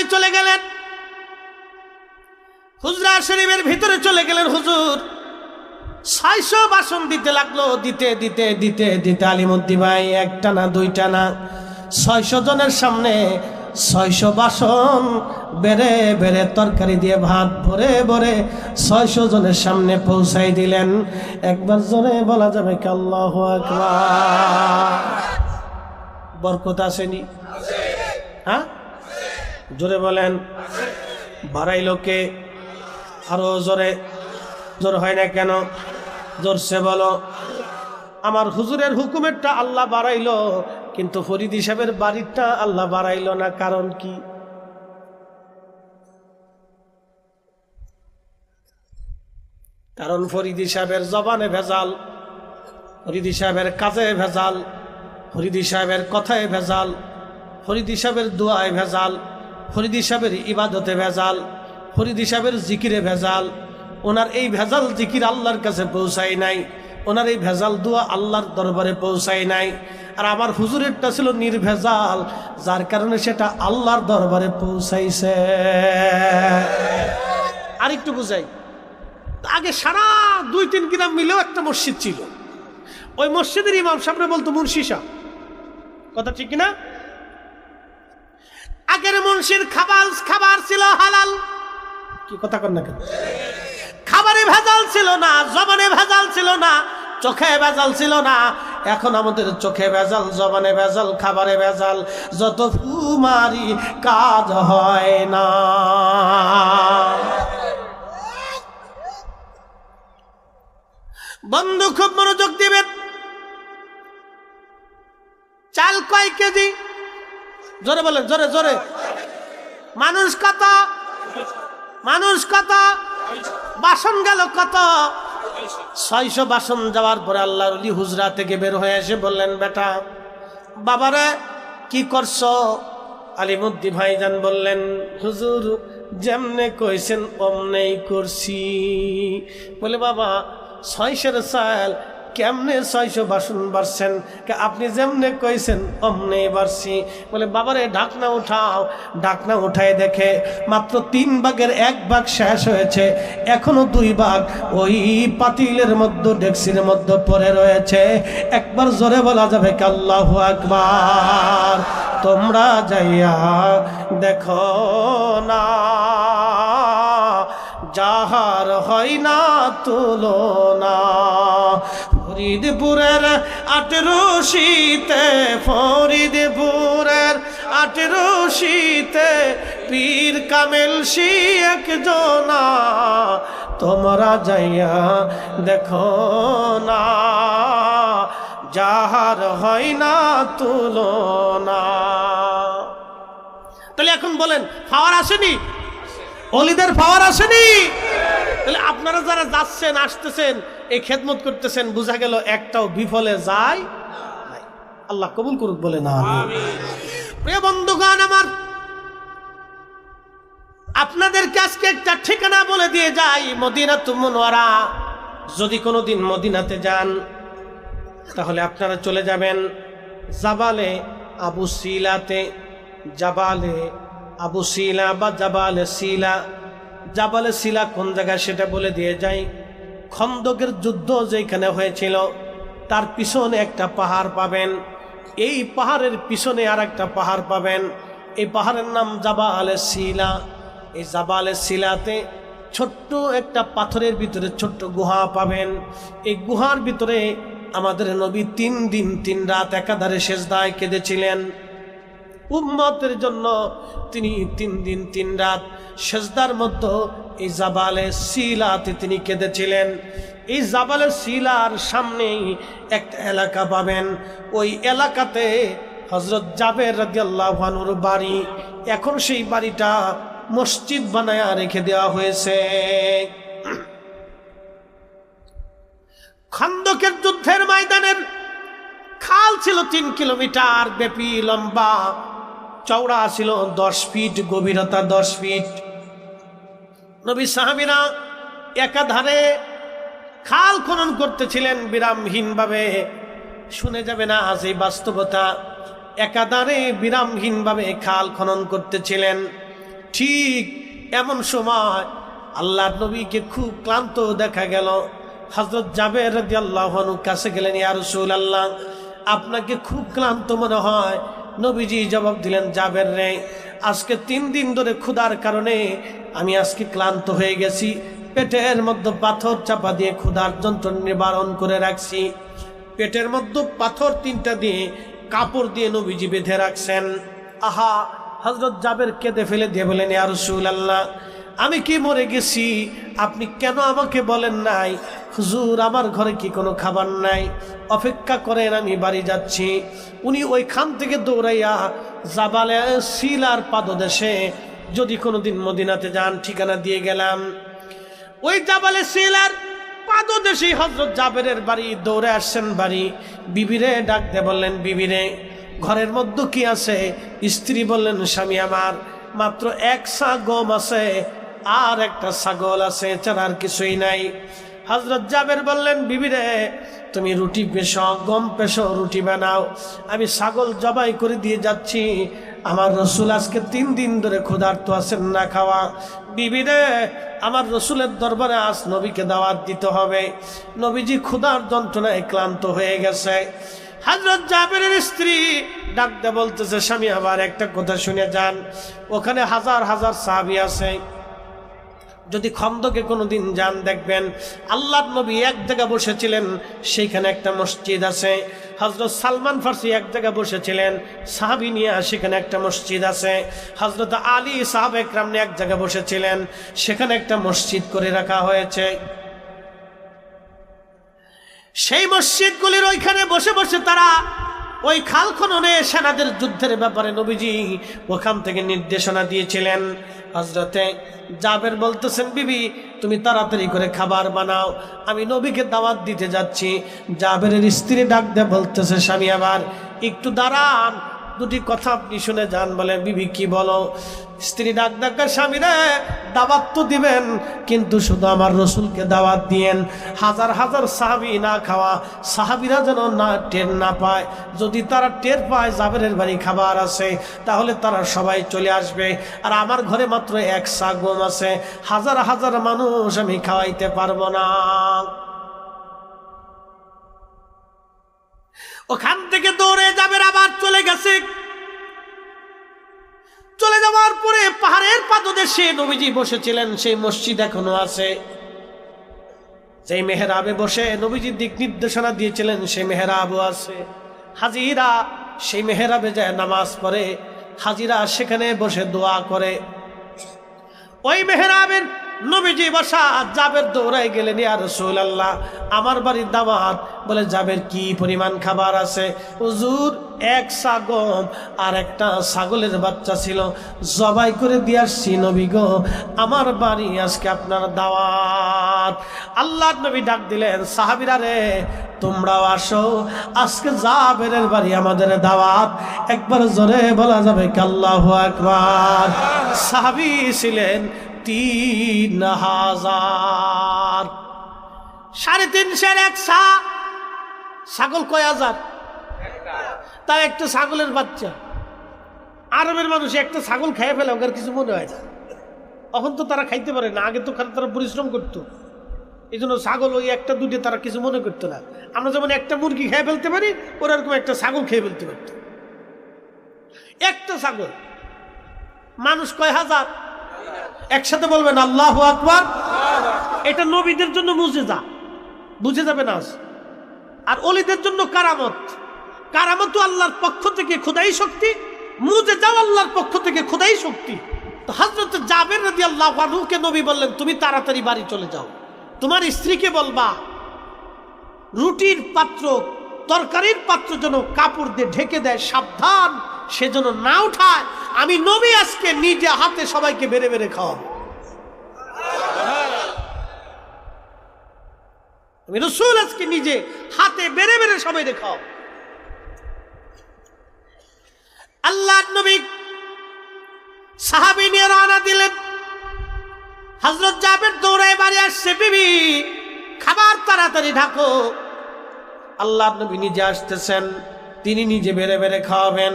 নিয়ে চলে গেলেন। হুজরা শরীফের ভিতরে চলে গেলেন হুজুর। বাসন দিতে লাগল, দিতে দিতে দিতে দিতে আলিমুদ্দি ভাই, একটা না, দুইটা না জনের সামনে বাসন বেড়ে বেড়ে তরকারি দিয়ে ভাত ভরে ভরে ছয়শো জনের সামনে পৌঁছাই দিলেন। একবার জোরে বলা যাবে কি আল্লাহ আকবার? বরকত আসেনি? হ্যাঁ? জোরে বলেন, বাড়াইলো কে? আরও জোরে, জোর হয় না কেন? জোরসে বলো, আমার হুজুরের হুকুমেরটা আল্লাহ বাড়াইলো, কিন্তু ফরিদ সাহেবের বাড়িরটা আল্লাহ বাড়াইলো না, কারণ কি? কারণ ফরিদি সাহেবের জবানে ভেজাল, ফরিদি সাহেবের কাজে ভেজাল, ফরিদি সাহেবের কথায় ভেজাল, ফরিদি সাহেবের দোয়ায় ভেজাল ফরিদি সাহেবের ইবাদতে ভেজাল, ফরিদি সাহেবের জিকিরে ভেজাল। ওনার এই ভেজাল জিকির আল্লাহর কাছে পৌঁছায় নাই। ওনার এই ভেজাল দোয়া আল্লাহর দরবারে পৌঁছায় নাই। আর আমার হুজুরেরটা ছিল নির্ভেজাল, যার কারণে সেটা আল্লাহর দরবারে পৌঁছাইছে। আর একটু বুঝাই, আগে সারা দুই তিন গ্রাম মিলেও একটা মসজিদ ছিল। ওই মসজিদের ইমাম সামনে বলতো, মুন্সি সাহ কথা ঠিক না আগের মুন্সির খাবার খাবার ছিল হালাল। কি কথা কর না কেন? খাবারে ভেজাল ছিল না জবানে ভেজাল ছিল না চোখে ভেজাল ছিল না। এখন আমাদের চোখে ভেজাল জবানে ভেজাল খাবারে ভেজাল। যত ফুমারি কাজ হয় না। বন্ধু খুব মনোযোগ দিবেন। চাল কয় কেজি? জোরে বলেন, জোরে জোরে। মানুষ কত? মানুষ কত? বাসন গেল কত? ছয়শো বাসন যাওয়ার পরে আল্লাহ অলি হুজরা থেকে বের হয়ে এসে বললেন, বেটা, বাবারে, কি করছ? আলিমুদ্দি ভাইজান বললেন, হুজুর, যেমনে কইছেন, অমনেই করছি। বলে, বাবা, ছয়শের চাল কেমনে ছয়শো বাসন বাড়ছেন? আপনি যেমনে কইছেন, অমনে বাড়ছি। বলে, বাবারে, ঢাকনা উঠাও। ঢাকনা উঠায় দেখে মাত্র তিন ভাগের এক ভাগ শেষ হয়েছে। এখনও দুই ভাগ ওই পাতিলের মধ্যে, ডেক্সির মধ্যে পড়ে রয়েছে। একবার জোরে বলা যাবে কাল্লাহ আকবার। তোমরা যাইয়া দেখো না, যাহার হয় না তুলনা। ফরিদপুরের আঠেরো শীতে ফরিদপুরের আঠেরো শীতে পীর কামেল শি একজনা। তোমরা যাইয়া দেখো না, যাহার হয় না তুলনা। তাহলে এখন বলেন খাওয়ার আসেনি? অলিদের পাওয়ার আসেনি? তাহলে আপনারা যারা যাচ্ছেন আসতেছেন এই খেদমত করতেছেন বোঝা গেল একটাও বিফলে যায় আল্লাহ কবুল করুক বলে না। প্রিয় বন্ধুগণ আমার আপনাদেরকে আজকে একটা ঠিকানা বলে দিয়ে যাই মদিনা তুমনোয়ারা যদি কোনোদিন মদিনাতে যান তাহলে আপনারা চলে যাবেন জাবালে আবু সিলাতে। জাবালে আবু শিলা বা জাবালে শিলা জাবালে শিলা কোন জায়গায় সেটা বলে দিয়ে যাই। খন্দকের যুদ্ধ যেখানে হয়েছিল, তার পিছনে একটা পাহাড় পাবেন। এই পাহাড়ের পিছনে আর একটা পাহাড় পাবেন। এই পাহাড়ের নাম জাবালে শিলা। এই জাবালে শিলাতে ছোট্ট একটা পাথরের ভিতরে ছোট্ট গুহা পাবেন। এই গুহার ভিতরে আমাদের নবী তিন দিন, তিন রাত একাধারে শেষদায় কেঁদেছিলেন। উম্মতের জন্য তিনি তিন দিন, তিন রাত সেজদার মধ্যে এই জাবালে শিলাতে তিনি কেঁদেছিলেন। এই জাবালে শিলার সামনেই একটা এলাকা পাবেন। ওই এলাকাতে হজরত জাবের রাজিয়াল্লাহানুর বাড়ি। এখন সেই বাড়িটা মসজিদ বানায়া রেখে দেওয়া হয়েছে। খন্দকের যুদ্ধের ময়দানের খাল ছিল তিন কিলোমিটার ব্যাপী লম্বা। চওড়া ছিল দশ ফিট, গভীরতা দশ ফিট। নবী সাহাবিরা একাধারে খাল খনন করতেছিলেন বিরামহীনভাবে। শুনে যাবে না আজ এই বাস্তবতা। একাধারে বিরামহীনভাবে খাল খনন করতেছিলেন। ঠিক এমন সময় আল্লাহ নবীকে খুব ক্লান্ত দেখা গেল। হজরত জাবের আল্লাহনু কাছে গেলেন, ইয়া রসুল আল্লাহ আপনাকে খুব ক্লান্ত মনে হয়। নবীজি জবাব দিলেন, জাবের রে, আজকে তিন দিন ধরে ক্ষুধার কারণে আমি আজকে ক্লান্ত হয়ে গেছি। পেটের মধ্যে পাথর চাপা দিয়ে ক্ষুধার যন্ত্র নিবারণ করে রাখছি। পেটের মধ্যে পাথর তিনটা দিয়ে কাপড় দিয়ে নবীজি বেঁধে রাখছেন। আহা হজরত জাবের কেঁদে ফেলে দিয়ে বলেন ইয়ারসুল আল্লাহ আমি কি মরে গেছি? আপনি কেন আমাকে বলেন নাই? হুজুর, আমার ঘরে কি কোনো খাবার নাই? অপেক্ষা করেন, আমি বাড়ি যাচ্ছি। উনি ওইখান থেকে দৌড়াইয়া জাবালে, শিলার পাদদেশে যদি কোনোদিন মদিনাতে যান, ঠিকানা দিয়ে গেলাম। ওই জাবালে, শিলার পাদদেশে হজরত জাবেরের বাড়ি, দৌড়ে আসছেন বাড়ি। বিবিরে ডাক দিয়ে বললেন, বিবিরে, ঘরের মধ্যে কি আছে? স্ত্রী বললেন, স্বামী আমার, মাত্র এক সা গম আছে। আর একটা ছাগল আছে এছাড়া আর কিছুই নাই। হজরত জাবের বললেন, বিবিরে, তুমি রুটি পেশো, গম পেশো, রুটি বানাও। আমি ছাগল জবাই করে দিয়ে যাচ্ছি। আমার রসুল আজকে তিন দিন ধরে ক্ষুধার্ত আছেন না খাওয়া। বিবিরে, আমার রসুলের দরবারে আজ নবীকে দাওয়াত দিতে হবে। নবীজি ক্ষুধার যন্ত্রণায় ক্লান্ত হয়ে গেছে। হজরত জাবেরের স্ত্রী ডাকতে বলতেছে, স্বামী আবার একটা কথা শুনে যান। ওখানে হাজার হাজার সাহাবি আছে। যদি খন্দকে কোনো দিন যান দেখবেন আল্লাহ নবী এক জায়গায় বসেছিলেন সেইখানে একটা মসজিদ আছে। হজরত সালমান ফার্সি এক জায়গায় বসেছিলেন সাহাবিনিয়া সেখানে একটা মসজিদ আছে। হজরত আলী সাহাব একরাম এক জায়গায় বসেছিলেন, সেখানে একটা মসজিদ করে রাখা হয়েছে। সেই মসজিদগুলির ওইখানে বসে বসে তারা ওই খাল খননে সেনাদের যুদ্ধের ব্যাপারে নবীজি ওখান থেকে নির্দেশনা দিয়েছিলেন। হজরতে জাবের বলতেছেন, বিবি, তুমি তাড়াতাড়ি করে খাবার বানাও। আমি নবীকে দাওয়াত দিতে যাচ্ছি। জাবেরের স্ত্রী ডাক দিয়ে বলতেছে, স্বামী আবার একটু দাঁড়ান। দুটি কথা আপনি শুনে যান। বলে, বিবি, কি বলো? স্ত্রী ডাক ডাকার স্বামী রে দাওয়াত তো দিবেন, কিন্তু শুধু আমার রসুলকে দাওয়াত দিয়েন। হাজার হাজার সাহাবি না খাওয়া, সাহাবিরা যেন না টের না পায়। যদি তারা টের পায় জাবেরের বাড়ি খাবার আছে, তাহলে তারা সবাই চলে আসবে। আর আমার ঘরে মাত্র এক সা গম আছে, হাজার হাজার মানুষ আমি খাওয়াইতে পারব না। ওখান থেকে দৌড়ে যাবে আবার চলে গেছে। পাদদেশে নবীজি বসেছিলেন, সেই মসজিদ এখনও আছে। যেই মেহরাবে বসে নবীজি দিক নির্দেশনা দিয়েছিলেন, সেই মেহরাবও আছে। হাজিরা সেই মেহরাবে যায় নামাজ পড়ে, হাজিরা সেখানে বসে দোয়া করে। ওই মেহরাবের নবীজি বসা জাবের দৌড়াই গেলেন, ইয়া আল্লাহ আমার বাড়ির দাওয়াত। বলে, জাবের কি পরিমাণ খাবার আছে? হুজুর, এক সাগম আর একটা ছাগলের বাচ্চা ছিল। জবাই করে দিয়ে আসছি, নবী গো, আমার বাড়ি আজকে আপনার দাওয়াত। আল্লাহ নবী ডাক দিলেন, সাহাবিরা রে, তোমরাও আসো, আজকে জাবেরের বাড়ি আমাদের দাওয়াত। একবার জোরে বলা যাবে কাল্লাহ আকবার। সাহাবি ছিলেন তিন হাজার সাড়ে তিনশের এক সা, ছাগল কয় হাজার? তা একটা ছাগলের বাচ্চা। আরবের মানুষ একটা ছাগল খেয়ে ফেলে, ওদের কিছু মনে হয় না। এখন তো তারা খাইতে পারে না, আগে তো খালি তারা পরিশ্রম করতো। এই জন্য ছাগল ওই একটা দুটো তারা কিছু মনে করতো না। আমরা যেমন একটা মুরগি খেয়ে ফেলতে পারি, ওরা এরকম একটা ছাগল খেয়ে ফেলতে পারতো। একটা ছাগল। মানুষ কয় হাজার? একসাথে বলবেন, আল্লাহ আকবার এটা নবীদের জন্য মুজে যা বুঝে যাবে না। আর অলিদের জন্য কারামত। কারামত আল্লাহর পক্ষ থেকে খোদাই শক্তি মুজে যাও আল্লাহর পক্ষ থেকে খোদাই শক্তি। তো হজরত জাবের রাদি আল্লাহ আনহুকে নবী বললেন, তুমি তাড়াতাড়ি বাড়ি চলে যাও। তোমার স্ত্রীকে বলবা, রুটির পাত্র, তরকারির পাত্র যেন কাপড় দিয়ে ঢেকে দেয়, সাবধান, সে যেন না উঠায়। আমি নবী আজকে নিজে হাতে সবাইকে বেড়ে বেড়ে খাওয়াবো। আমি রসুল আজকে নিজে হাতে বেড়ে বেড়ে সবাই দেখাও আল্লাহ নবী সাহাবি নিয়ে দিলেন। হজরত জাবের দৌড়ায় বাড়ি আসছে, বিবি, খাবার তাড়াতাড়ি ঢাকো। আল্লাহ নবী নিজে আসতেছেন, তিনি নিজে বেড়ে বেড়ে খাওয়াবেন।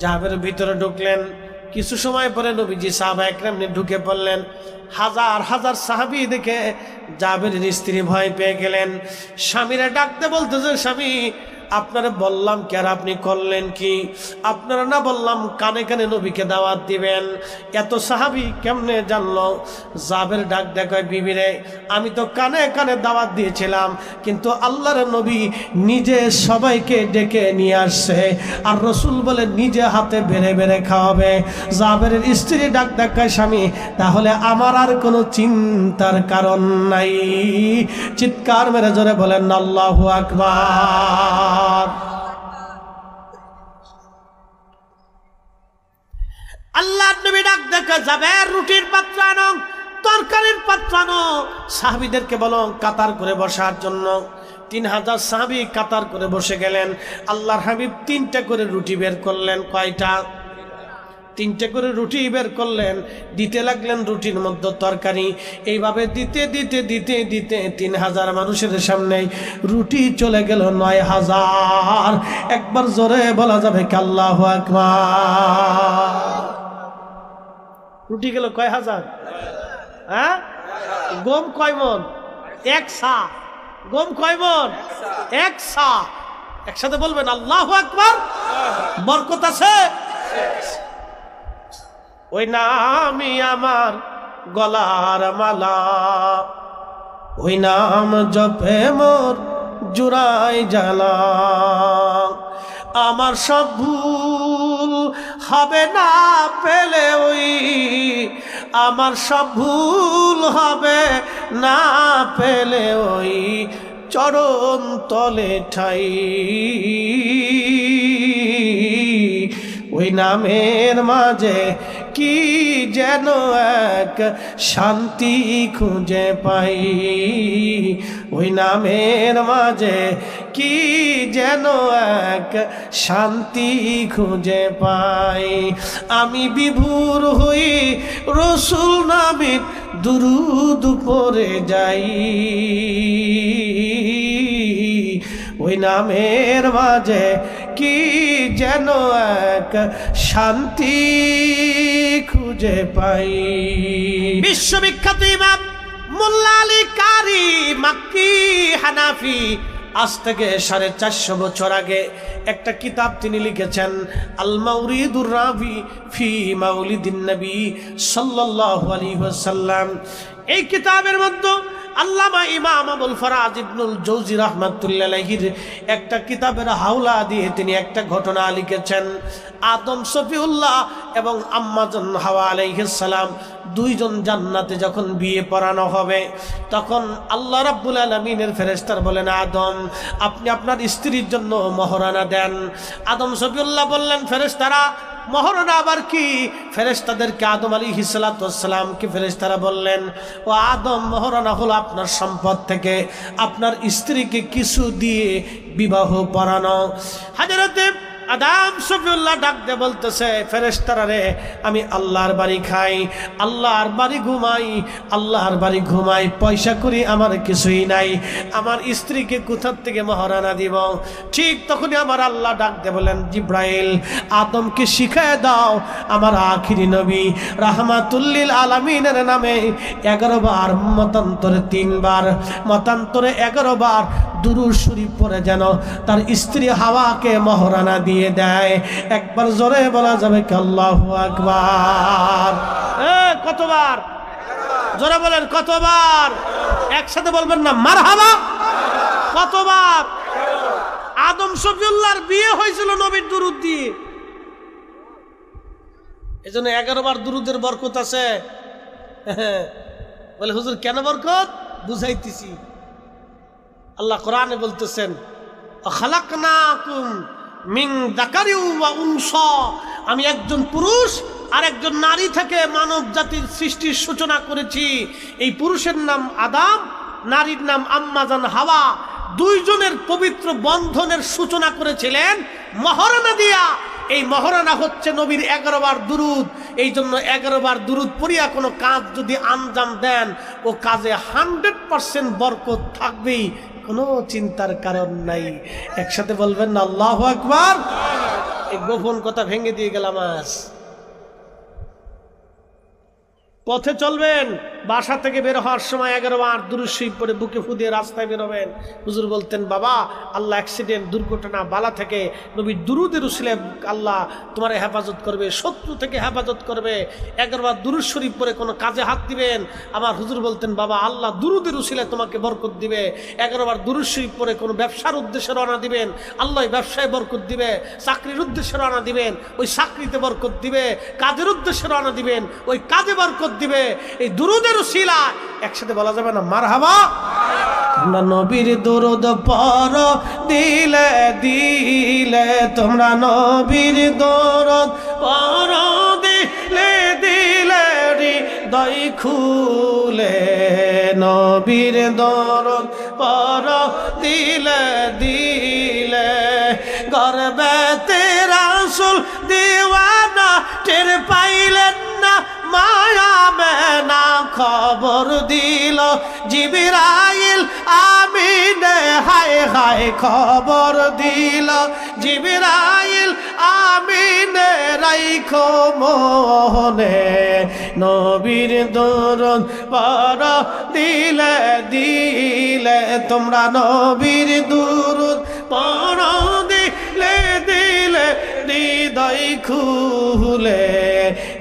জাবের ভিতরে ঢুকলেন। কিছু সময় পরে নবীজি সাহাবা একরাম ঢুকে পড়লেন। হাজার হাজার সাহাবি দেখে জাবের স্ত্রী ভয় পেয়ে গেলেন। স্বামীরা ডাকতে বলতেছে, স্বামী আপনারা বললাম কি আর আপনি করলেন কি? আপনারা না বললাম কানে কানে নবীকে দাওয়াত দিবেন। এত সাহাবি কেমনে জানলো? জাবের ডাক দেখায় বিবিরে, আমি তো কানে কানে দাওয়াত দিয়েছিলাম, কিন্তু আল্লাহর নবী নিজে সবাইকে ডেকে নিয়ে আসছে। আর রসুল বলে, নিজে হাতে বেড়ে বেড়ে খাওয়াবে। জাবের স্ত্রী ডাক দেখায়, স্বামী, তাহলে আমার আর কোনো চিন্তার কারণ নাই। চিৎকার মেরে জোরে বলেন, আল্লাহু আকবার। আল্লাহ নবী ডাক দেখে যাবে, রুটির পাত্র আনো, তরকারির পাত্র আনো। সাহাবিদেরকে বলো, কাতার করে বসার জন্য। তিন হাজার সাহাবি কাতার করে বসে গেলেন। আল্লাহর হাবিব তিনটা করে রুটি বের করলেন, কয়টা? তিনটে করে রুটি বের করলেন, দিতে লাগলেন রুটির মধ্যে তরকারি। এইভাবে দিতে দিতে দিতে দিতে তিন হাজার মানুষের সামনে রুটি চলে গেল নয় হাজার। একবার জোরে বলা যাবে কাল্লাহ রুটি গেল কয় হাজার? হ্যাঁ? গম কয় মন? এক সা। গম কয় মন? এক সা। একসাথে বলবেন আল্লাহ আকবার। বরকত আছে? ওই নামই আমার গলার মালা। ওই নাম জপে মোর জুড়াই জালা আমার সব ভুল হবে না পেলে ওই, আমার সব ভুল হবে না পেলে ওই চরণ তলে ঠাই। ওই নামের মাঝে কি যেন এক শান্তি খুঁজে পাই? ওই নামের মাঝে কি যেন এক শান্তি খুঁজে পাই? আমি বিভুর হই রসুল নামিত দুরুদ পরে যাই। ওই নামের মাঝে কি যেন এক শান্তি খুঁজে পাই? বিশ্ববিখ্যাত ইমাম মোল্লা আলী কারি মাক্কি হানাফি, আজ থেকে সাড়ে চারশো বছর আগে একটা কিতাব তিনি লিখেছেন, আল মাউরিদুর ফি মাউলিদিন নবী সাল্লাল্লাহু আলাইহি ওয়াসাল্লাম। এই কিতাবের মধ্যে আল্লামা ইমাম আবুল ফরাজ ইবনুল জৌজি রহমাতুল্লাহির একটা কিতাবের হাওলা দিয়ে তিনি একটা ঘটনা লিখেছেন, আদম সফিউল্লাহ এবং আম্মাজন হাওয়া আলাইহিসসালাম দুইজন জান্নাতে যখন বিয়ে পড়ানো হবে, তখন আল্লাহ রাব্বুল আলমিনের ফেরেস্তার বলেন, আদম, আপনি আপনার স্ত্রীর জন্য মহরানা দেন। আদম সফিউল্লাহ বললেন ফেরেস্তারা মহারণা আবার কি? ফেরেস্তাদেরকে আদম আলী হিসালাতামকে ফেরেস্তারা বললেন, ও আদম মহারণা হলো আপনার সম্পদ থেকে। আপনার স্ত্রীকে কিছু দিয়ে বিবাহ পড়ানো। হাজারতে আদাম ডাক দিয়ে বলতেছে ফেরেস্তারা রে, আমি আল্লাহর বাড়ি খাই, আল্লাহর বাড়ি ঘুমাই, আল্লাহর বাড়ি ঘুমাই, পয়সা করি আমার কিছুই নাই, আমার স্ত্রীকে কোথার থেকে মহারানা দিব? ঠিক তখনই আমার আল্লাহ ডাক দিয়ে বলেন জিব্রাইল, আদমকে শিখায় দাও আমার আখিরি নবী, রাহমাতুল্লিল আলামিনের নামে এগারো বার মতান্তরে তিনবার, মতান্তরে এগারো বার দুরুর শরীফ পরে যেন তার স্ত্রী হাওয়াকে মহারানা দিয়ে দেয়। একবার জোরে বলা যাবে কি আল্লাহু আকবার। কতবার? জোরে বলেন, কতবার? একসাথে বলবেন না মার হাবা কতবার? আদম শফিউল্লাহর বিয়ে হয়েছিল নবীর দুরুদ দিয়ে। এই জন্য এগারো দুরুদের বরকত আছে। বলে, হুজুর, কেন বরকত? বুঝাইতেছি। আল্লাহ কোরআনে বলতেছেন আমি একজন পুরুষ আর একজন নারী থেকে মানব জাতির সৃষ্টির সূচনা করেছি। এই পুরুষের নাম আদাম, নারীর নাম আম্মাজান হাওয়া। দুইজনের পবিত্র বন্ধনের সূচনা করেছিলেন মহারানা দিয়া। এই মহারানা হচ্ছে নবীর এগারো বার দুরুদ। এই জন্য এগারো বার দুরুদ পড়িয়া কোনো কাজ যদি আঞ্জাম দেন, ও কাজে হান্ড্রেড পার্সেন্ট বরকত থাকবেই। কোনো চিন্তার কারণ নাই। একসাথে বলবেন না আল্লাহ আকবার। গোপন কথা ভেঙে দিয়ে গেলাম আজ। পথে চলবেন। বাসা থেকে বের হওয়ার সময় এগারো বার দুরুশিব পরে বুকে ফুদিয়ে রাস্তায় বেরোবেন। হুজুর বলতেন, বাবা, আল্লাহ অ্যাক্সিডেন্ট দুর্ঘটনা, বালা থেকে নবী দুরুদের উসিলে আল্লাহ তোমার হেফাজত করবে, শত্রু থেকে হেফাজত করবে। এগারো বার দুরুদ শরীফ পরে কোনো কাজে হাত দিবেন। আমার হুজুর বলতেন, বাবা, আল্লাহ দুরুদের উসিলে তোমাকে বরকত দিবে। এগারো বার দুরুদ শরীফ পরে কোনো ব্যবসার উদ্দেশ্যে রওনা দিবেন। আল্লাহ ব্যবসায় বরকত দিবে, চাকরির উদ্দেশ্যে রওনা দিবেন, ওই চাকরিতে বরকত দিবে, কাজের উদ্দেশ্যে রওনা দিবেন, ওই কাজে বরকত দিবে। এই দুরুদের শিলা একসাথে বলা যাবে না মার হাবা তোমরা নবীর দুরুদ পর দিলে দিলে তোমরা নবীর দুরুদ পর দিলে দিলে হৃদয় খুলে নবীর দরদ পর দিলে দিলে গর্বে তেরা সুল দিওয়ানা, টের পাইলেন না মায়া মেনা খবর দিল। জিবিরাইল আমিনে, হায় হায়, খবর দিল। জিবিরাইল আমিনে, রাইখো মোহনে, নবীর দরদ পর দিলে দিলে তোমরা নবীর দিলে দিলে হৃদয় খুলে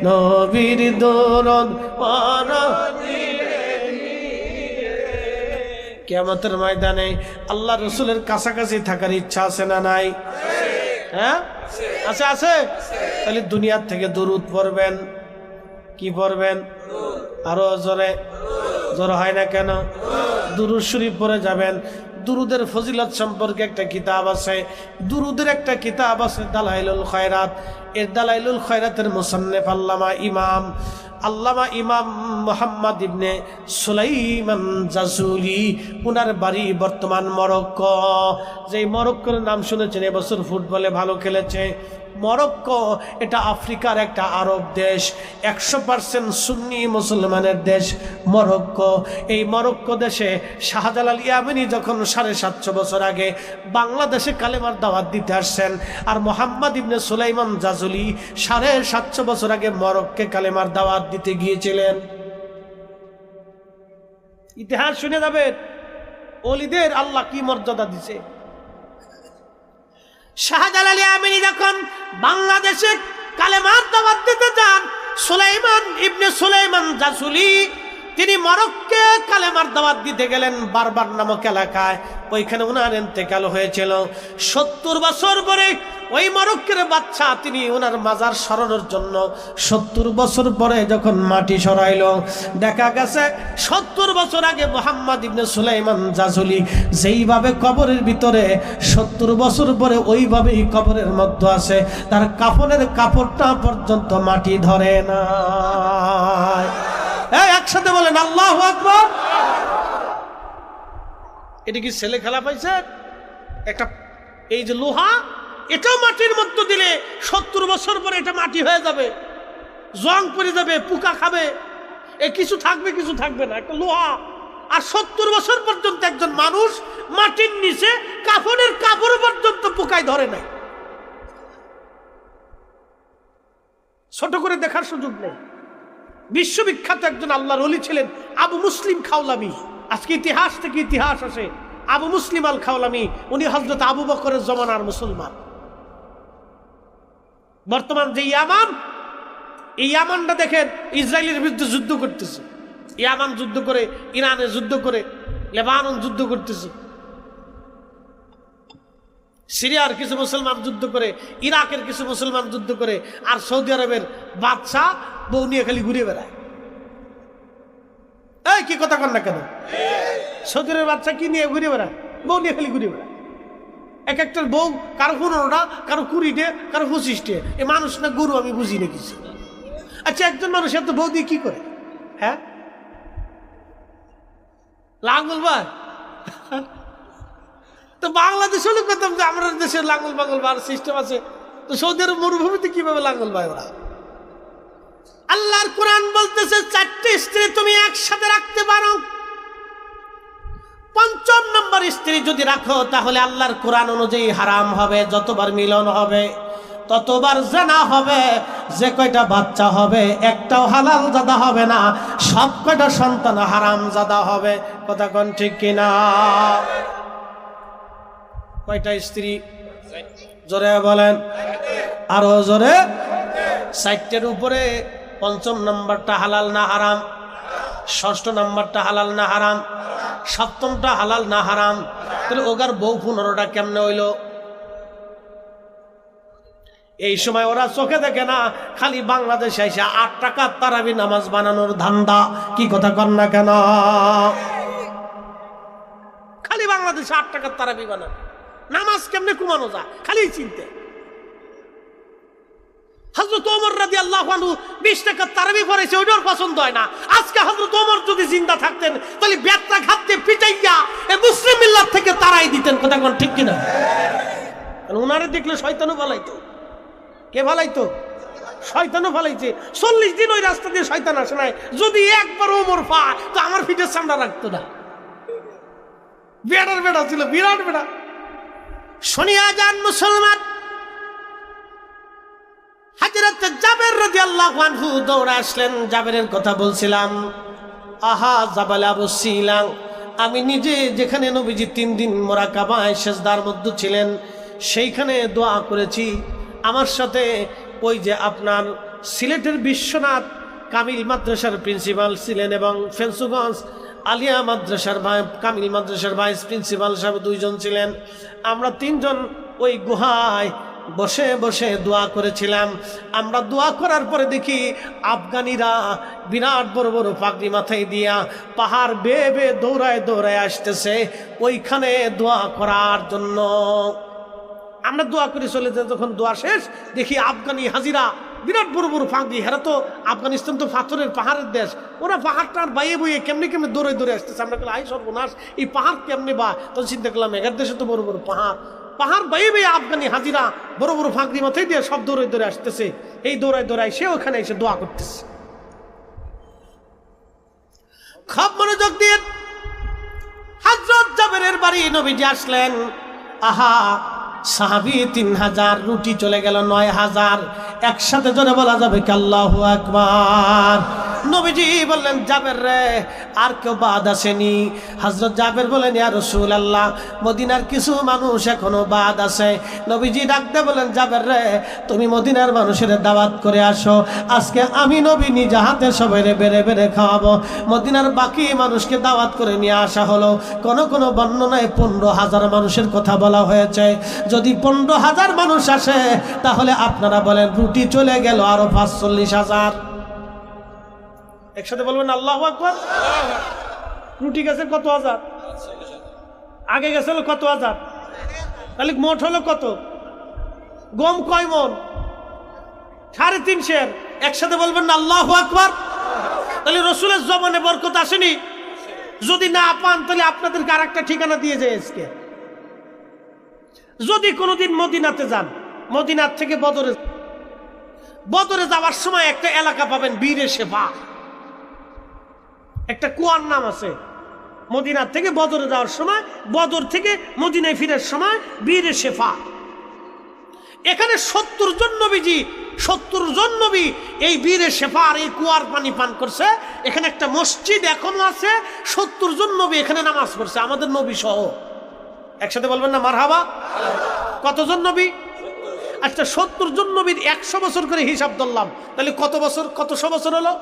নবীর দরদ পর কেমতের ময়দানে আল্লাহ রসুলের কাছাকাছি থাকার ইচ্ছা আছে না নাই? হ্যাঁ? আছে আছে? তাহলে দুনিয়ার থেকে দূরত পড়বেন। কি পড়বেন? আরও জোরে। জোর হয় না কেন? দুরুদ শরীফ পরে যাবেন। দুরুদের ফজিলত সম্পর্কে একটা কিতাব আছে। দুরুদের একটা কিতাব আছে দালাইলুল খয়রাত। এর দালাইলুল খয়রাতের মোসান্নেফ আল্লামা ইমাম। আল্লামা ইমাম মোহাম্মদ ইবনে সুলাইমান জাজুলি, উনার বাড়ি বর্তমান মরক্কো। যেই মরক্কোর নাম শুনেছেন, এবছর ফুটবলে ভালো খেলেছে। মরক্কো, এটা আফ্রিকার একটা আরব দেশ। একশো পার্সেন্ট সুন্নি মুসলমানের দেশ মরক্কো। এই মরক্কো দেশে শাহজালাল ইয়ামিনী যখন সাড়ে সাতশো বছর আগে বাংলাদেশে কালেমার দাওয়াত দিতে আসছেন, আর মোহাম্মদ ইবনে সুলাইমান জাজুলি সাড়ে সাতশো বছর আগে মরক্কে কালেমার দাওয়াত দিতে গিয়েছিলেন। ইতিহাস শুনে যাবে অলিদের আল্লাহ কি মর্যাদা দিছে? শাহজালাল আমিনী যখন বাংলাদেশে কালেমার দাওয়াত দিতে যান, সুলাইমান ইবনে সুলাইমান জাসুলি তিনি মরক্কে কালেমার দাওয়াত দিতে গেলেন বারবার নামক এলাকায়। ওইখানে উনার এন্তেকাল হয়েছিল। সত্তর বছর পরে ওই মরক্কের বাচ্চা তিনি ওনার মাজার সরানোর জন্য সত্তর বছর পরে যখন মাটি সরাইল, দেখা গেছে সত্তর বছর আগে মোহাম্মদ ইবনে সুলাইমান জাজুলি যেইভাবে কবরের ভিতরে সত্তর বছর পরে ওইভাবেই কবরের মধ্যে আছে, তার কাপড়ের কাপড়টা পর্যন্ত মাটি ধরে না একসাথে বলেন, আল্লাহ আকবর। এটা কি ছেলে খেলা পাইছে? একটা, এই যে লোহা, এটাও মাটির মধ্যে দিলে সত্তর বছর পরে এটা মাটি হয়ে যাবে। জং পড়ে যাবে, পোকা খাবে। এ কিছু থাকবে কিছু থাকবে না, একটা লোহা। আর সত্তর বছর পর্যন্ত একজন মানুষ মাটির নিচে কাপড়ের কাপড় পর্যন্ত পোকায় ধরে নাই। ছোট করে দেখার সুযোগ নেই। বিশ্ববিখ্যাত একজন আল্লাহর অলি ছিলেন আবু মুসলিম খাওলামি। আজকে ইতিহাস থেকে ইতিহাস আসে, আবু মুসলিম আল খাওলামি, উনি হজরত আবু বকরের জমানার মুসলমান। বর্তমান যে ইয়ামান, এই ইয়ামানটা দেখেন ইসরায়েলের বিরুদ্ধে যুদ্ধ করতেছে। ইয়ামান যুদ্ধ করে, ইরানে যুদ্ধ করে, লেবানন যুদ্ধ করতেছে। সিরিয়ার কিছু মুসলমান যুদ্ধ করে, ইরাকের কিছু মুসলমান যুদ্ধ করে, আর সৌদি আরবের বাদশাহ বউ নিয়ে খালি ঘুরে বেড়ায়। এই, কি কথা কর না কেন? সৌদি আরবের বাচ্চা কি নিয়ে ঘুরে বেড়ায়? বউ নিয়ে খালি ঘুরে বেড়ায়। এক একটার বউ, কারও পনেরোটা, কারও কুড়িটে, কারও পঁচিশটে। এ মানুষ না গরু, আমি বুঝি না কিছু। আচ্ছা একজন মানুষ এত বউ দিয়ে কি করে? হ্যাঁ? লাঙ্গল ভাই তো বাংলাদেশ হলে করতাম যে আমরা দেশের লাঙ্গল বাঙ্গল বার সিস্টেম আছে। তো সৌদি আরব মরুভূমিতে কীভাবে লাঙ্গল ভাই ওরা? আল্লাহর কোরআন বলতেছে, চারটে স্ত্রী তুমি একসাথে রাখতে পারো। পঞ্চম নম্বর স্ত্রী যদি রাখো, তাহলে আল্লাহর কোরআন অনুযায়ী হারাম হবে, যতবার মিলন হবে, ততবার জেনা হবে, যে কয়টা বাচ্চা হবে, একটাও হালাল জাদা হবে না, সব কয়টা সন্তান হারাম জাদা হবে, কথা কোন ঠিক কিনা? কয়টা স্ত্রী? জোরে বলেন। আরও জোরে। সাইটের উপরে পঞ্চম নাম্বারটা হালাল না হারাম? ষষ্ঠ নাম্বারটা হালাল না হারাম? সপ্তমটা হালাল না হারাম? তাহলে ওগার বউ পনেরোটা কেমনে হইল? এই সময় ওরা চোখে দেখে না, খালি বাংলাদেশে এসে আট টাকা তারাবি নামাজ বানানোর ধান্দা। কি কথা কর না কেন? খালি বাংলাদেশে আট টাকার তারাবি বানানো। নামাজ কেমনে কুমানো যায়? খালি চিনতে। হজরত ওমর রাদি আল্লাহ বিশ টাকার তারাবি পড়েছে ওইটার পছন্দ হয় না। আজকে হজরত ওমর যদি জিন্দা থাকতেন, তাহলে ব্যথা ঘাততে পিটাইয়া এ মুসলিম মিল্লার থেকে তারাই দিতেন, কথা কোন ঠিক কিনা? উনারে দেখলে শয়তানও ফালাইতো। কে ফালাইতো? শয়তানও ফালাইছে। চল্লিশ দিন ওই রাস্তা দিয়ে শয়তান আসে নাই। যদি একবার ওমর পা তো আমার ফিটের সামনে রাখতো না। বেড়ার বেড়া ছিল, বিরাট বেড়া। শনিয়া যান মুসলমান হাজরত জাবের রাজি আল্লাহ আনহু দৌড়ে আসলেন, জাবেরের কথা বলছিলাম। আহা, জাবাল আবু আমি নিজে যেখানে নবীজি তিন দিন মোরাকাবায় শেষদার মধ্যে ছিলেন, সেইখানে দোয়া করেছি। আমার সাথে ওই যে আপনার সিলেটের বিশ্বনাথ কামিল মাদ্রাসার প্রিন্সিপাল ছিলেন এবং ফেন্সুগঞ্জ আলিয়া মাদ্রাসার ভাই, কামিল মাদ্রাসার ভাইস প্রিন্সিপাল সাহেব দুইজন ছিলেন। আমরা তিনজন ওই গুহায় বসে বসে দোয়া করেছিলাম। আমরা দোয়া করার পরে দেখি আফগানিরা বিরাট বড় বড় পাগড়ি মাথায় দিয়া পাহাড় বেয়ে বেয়ে দৌড়ায় দৌড়ায় আসতেছে ওইখানে দোয়া করার জন্য। আমরা দোয়া করে চলে যাই, যখন দোয়া শেষ দেখি আফগানি হাজিরা বিরাট বড় বড় ফাঁকি হেরা তো আফগানিস্তান তো পাথরের পাহাড়ের দেশ। ওরা পাহাড়টার বাইয়ে বইয়ে কেমনি কেমনি দৌড়ে দৌড়ে আসতেছে। আমরা বলি আই সর্বনাশ, এই পাহাড় কেমনি বা? তখন চিন্তা করলাম, এগার দেশে তো বড় বড় পাহাড়। পাহাড় বাইয়ে বাইয়ে আফগানি হাজিরা বড় বড় ফাঁকরি মাথায় দিয়ে সব দৌড়ে দৌড়ে আসতেছে। এই দৌড়ায় দৌড়ায় সে ওখানে এসে দোয়া করতেছে। খাপ মনোযোগ দিয়ে হাজরত জাবেরের বাড়ি নবীজি আসলেন। আহা সাহাবি তিন হাজার, রুটি চলে গেল নয় হাজার। একসাথে জোরে বলা যাবে কি আল্লাহু নবীজি বললেন, জাবের রে, আর কেউ বাদ আসেনি। হজরত জাবের বলেন ইয়া রসুল আল্লাহ মদিনার কিছু মানুষ এখনও বাদ আছে। নবীজি ডাকতে বলেন জাবের রে, তুমি মদিনার মানুষের দাওয়াত করে আসো। আজকে আমি নবী নিজ হাতে সবাই বেড়ে বেড়ে খাওয়াবো। মদিনার বাকি মানুষকে দাওয়াত করে নিয়ে আসা হলো। কোন কোনো বর্ণনায় পনেরো হাজার মানুষের কথা বলা হয়েছে। যদি পনেরো হাজার মানুষ আসে, তাহলে আপনারা বলেন, রুটি চলে গেল আরও পাঁচচল্লিশ হাজার। একসাথে বলবেন, আল্লাহ আকবর। রুটি গেছে কত হাজার? আগে গেছিল কত হাজার? তাহলে মোট হলো কত? গম কয় মন? সাড়ে তিনশের। একসাথে বলবেন না আল্লাহ আকবর। তাহলে রসুলের জমানে বরকত আসেনি। যদি না পান, তাহলে আপনাদেরকে আর একটা ঠিকানা দিয়ে যায় আজকে। যদি কোনোদিন মদিনাতে যান, মদিনার থেকে বদরে বদরে যাওয়ার সময় একটা এলাকা পাবেন বীরে সেবা একটা কুয়ার নাম আছে। মদিনার থেকে বদরে যাওয়ার সময়, বদর থেকে মদিনায় ফিরার সময় বীরে শেফা। এখানে সত্তর জন নবীজি, সত্তর জন নবী এই বীরে শেফার এই কুয়ার পানি পান করছে। এখানে একটা মসজিদ এখনও আছে, সত্তর জন নবী এখানে নামাজ পড়ছে, আমাদের নবী সহ। একসাথে বলবেন না, মারহাবা? কতজন নবী? আচ্ছা সত্তর জন নবীর একশো বছর করে হিসাব ধরলাম। তাহলে কত বছর কতশো বছর হলো?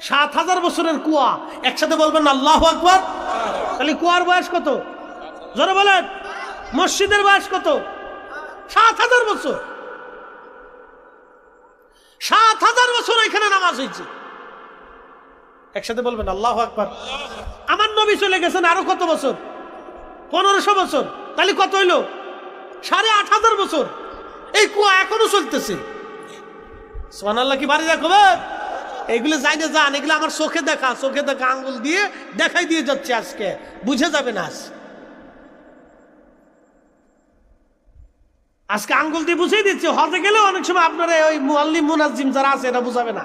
সাত হাজার বছরের কুয়া। একসাথে বলবেন আল্লাহ আকবর। তাহলে কুয়ার বয়স কত? জোরে বলেন। মসজিদের বয়স কত? সাত হাজার বছর। সাত হাজার বছর এখানে নামাজ হয়েছে। একসাথে বলবেন, আল্লাহ আকবর। আমার নবী চলে গেছেন আরও কত বছর? পনেরোশো বছর। তাহলে কত হইল? সাড়ে আট হাজার বছর। এই কুয়া এখনও চলতেছে। সোহান আল্লাহ কি বাড়ি দেখো এগুলো যাই না যান, এগুলো আমার চোখে দেখা চোখে দেখা আঙ্গুল দিয়ে দেখাই দিয়ে যাচ্ছে আজকে। বুঝে যাবে না আজ। আজকে আঙ্গুল দিয়ে বুঝিয়ে দিচ্ছে। হজে গেলে অনেক সময় আপনারা ওই মুআল্লিম মুনাজিম যারা আছে এটা বুঝাবে না।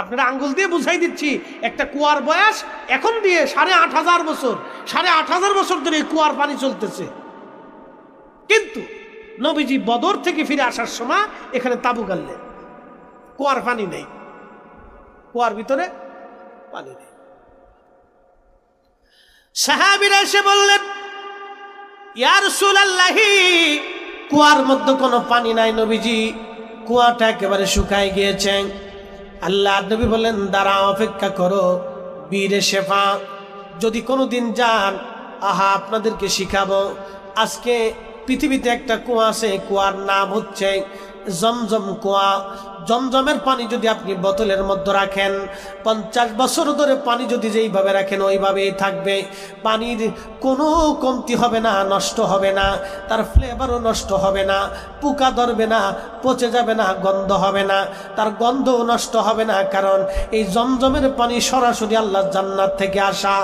আপনারা আঙ্গুল দিয়ে বুঝাই দিচ্ছি, একটা কুয়ার বয়স, এখন দিয়ে সাড়ে আট হাজার বছর। সাড়ে আট হাজার বছর ধরে এই কুয়ার পানি চলতেছে। কিন্তু নবীজি বদর থেকে ফিরে আসার সময় এখানে তাবু গাড়লেন। কুয়ার পানি নেই। কুয়ার ভিতরে পানি নেই। সাহাবিরা এসে বললেন ইয়ার সুলাল্লাহি কুয়ার মধ্যে কোনো পানি নাই নবীজি। কুয়াটা একেবারে শুকায় গিয়েছে। আল্লাহ নবী বললেন দাঁড়া, অপেক্ষা করো। বীরে শেফা, যদি কোনো দিন যান, আহা, আপনাদেরকে শিখাবো। আজকে পৃথিবীতে একটা কুয়া আছে, কুয়ার নাম হচ্ছে জমজম কুয়া, জমজমের পানি যদি আপনি বোতলের মধ্যে রাখেন, পঞ্চাশ বছর ধরে পানি যদি যেইভাবে রাখেন, ওইভাবেই থাকবে। পানির কোনো কমতি হবে না, নষ্ট হবে না, তার ফ্লেভারও নষ্ট হবে না, পোকা ধরবে না, পচে যাবে না, গন্ধ হবে না, তার গন্ধও নষ্ট হবে না, কারণ এই জমজমের পানি সরাসরি আল্লাহ জান্নাত থেকে আসা।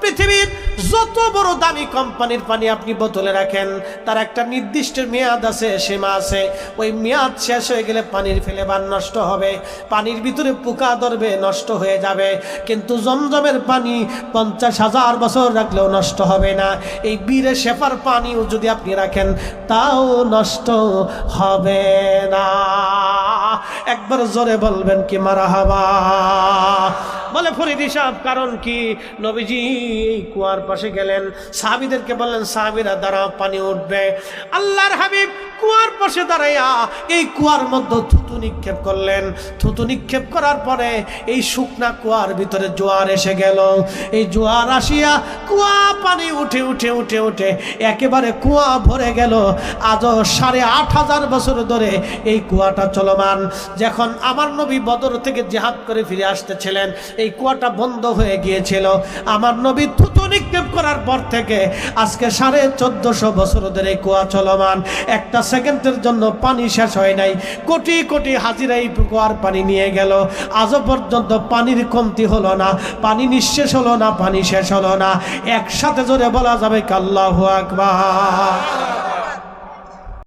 পৃথিবীর যত বড় দামি কোম্পানির পানি আপনি বোতলে রাখেন, তার একটা নির্দিষ্ট মেয়াদ আছে, সীমা আছে। ওই মেয়াদ শেষ হয়ে গেলে পানির ফ্লেভার নষ্ট হবে। পানির ভিতরে পোকা ধরবে, নষ্ট হয়ে যাবে। কিন্তু জমজমের পানি পঞ্চাশ হাজার বছর রাখলেও নষ্ট হবে না। এই বীরে শেফার পানিও যদি আপনি রাখেন, তাও নষ্ট হবে না। একবার জোরে বলবেন কি মারা হাবা বলে ফরিদি সাহেব কারণ কি? নবীজি এই কুয়ার পাশে গেলেন। সাহাবিদেরকে বললেন, সাহাবিরা দ্বারা পানি উঠবে। আল্লাহর হাবিব কুয়ার পাশে দাঁড়াইয়া এই কুয়ার মধ্যে থুতু নিক্ষেপ করলেন। থুতু নিক্ষেপ করার পরে এই শুকনা কুয়ার ভিতরে জোয়ার এসে গেল। এই জোয়ার আসিয়া কুয়া পানি উঠে উঠে উঠে উঠে একেবারে কুয়া ভরে গেল। আজও সাড়ে আট হাজার বছর ধরে এই কুয়াটা চলমান। যখন আমার নবী বদর থেকে জেহাদ করে ফিরে আসতেছিলেন, এই কুয়াটা বন্ধ হয়ে গিয়েছিল। আমার নবী থুতু নিক্ষেপ করার পর থেকে আজকে সাড়ে চোদ্দশো বছর ধরে কুয়া চলমান। একটা সেকেন্ডের জন্য পানি শেষ হয় নাই। কোটি কোটি হাজিরা এই কুয়ার পানি নিয়ে গেল। আজও পর্যন্ত পানির কমতি হলো না। পানি নিঃশেষ হলো না, পানি শেষ হলো না। একসাথে জোরে বলা যাবে কাল্লাহ আকবার।